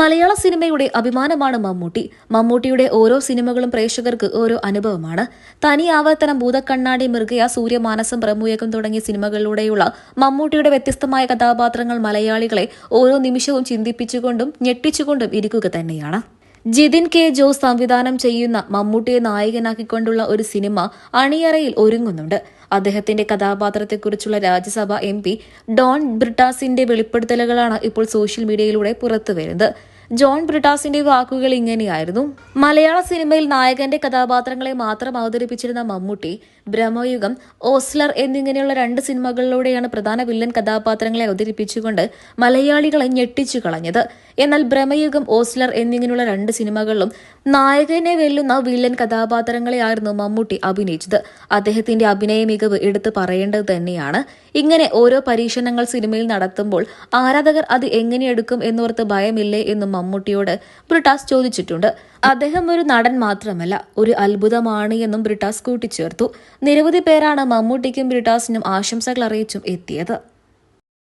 മലയാള സിനിമയുടെ അഭിമാനമാണ് മമ്മൂട്ടി. മമ്മൂട്ടിയുടെ ഓരോ സിനിമകളും പ്രേക്ഷകർക്ക് ഓരോ അനുഭവമാണ്. തനി ആവർത്തനം ഭൂതക്കണ്ണാടി മൃഗയ സൂര്യമാനസം പ്രമുയകം തുടങ്ങിയ സിനിമകളിലൂടെയുള്ള മമ്മൂട്ടിയുടെ വ്യത്യസ്തമായ കഥാപാത്രങ്ങൾ മലയാളികളെ ഓരോ നിമിഷവും ചിന്തിപ്പിച്ചുകൊണ്ടും ഞെട്ടിച്ചുകൊണ്ടും ഇരിക്കുക തന്നെയാണ്. ജിതിൻ കെ ജോസ് സംവിധാനം ചെയ്യുന്ന മമ്മൂട്ടിയെ നായകനാക്കിക്കൊണ്ടുള്ള ഒരു സിനിമ അണിയറയിൽ ഒരുങ്ങുന്നുണ്ട്. അദ്ദേഹത്തിന്റെ കഥാപാത്രത്തെക്കുറിച്ചുള്ള രാജ്യസഭ എം ഡോൺ ബ്രിട്ടാസിന്റെ വെളിപ്പെടുത്തലുകളാണ് ഇപ്പോൾ സോഷ്യൽ മീഡിയയിലൂടെ പുറത്തുവരുന്നത്. ജോൺ ബ്രിട്ടാസിന്റെ വാക്കുകൾ ഇങ്ങനെയായിരുന്നു. മലയാള സിനിമയിൽ നായകന്റെ കഥാപാത്രങ്ങളെ മാത്രം അവതരിപ്പിച്ചിരുന്ന മമ്മൂട്ടി ബ്രഹ്മയുഗം ഓസ്ലർ എന്നിങ്ങനെയുള്ള രണ്ട് സിനിമകളിലൂടെയാണ് പ്രധാന വില്ലൻ കഥാപാത്രങ്ങളെ അവതരിപ്പിച്ചുകൊണ്ട് മലയാളികളെ ഞെട്ടിച്ചു കളഞ്ഞത്. എന്നാൽ ബ്രഹ്മയുഗം ഓസ്ലർ എന്നിങ്ങനെയുള്ള രണ്ട് സിനിമകളിലും നായകനെ വെല്ലുന്ന വില്ലൻ കഥാപാത്രങ്ങളെയായിരുന്നു മമ്മൂട്ടി അഭിനയിച്ചത്. അദ്ദേഹത്തിന്റെ അഭിനയ മികവ് എടുത്തു പറയേണ്ടത് തന്നെയാണ്. ഇങ്ങനെ ഓരോ പരീക്ഷണങ്ങൾ സിനിമയിൽ നടത്തുമ്പോൾ ആരാധകർ അത് എങ്ങനെ എടുക്കും എന്നോർത്ത് ഭയമില്ലേ എന്നും മമ്മൂട്ടിയോട് ബ്രിട്ടാസ് ചോദിച്ചിട്ടുണ്ട്. അദ്ദേഹം ഒരു നടൻ മാത്രമല്ല ഒരു അത്ഭുതമാണ് എന്നും ബ്രിട്ടാസ് കൂട്ടിച്ചേർത്തു. നിരവധി പേരാണ് മമ്മൂട്ടിക്കും ബ്രിട്ടാസിനും ആശംസകൾ അറിയിച്ചും എത്തിയത്.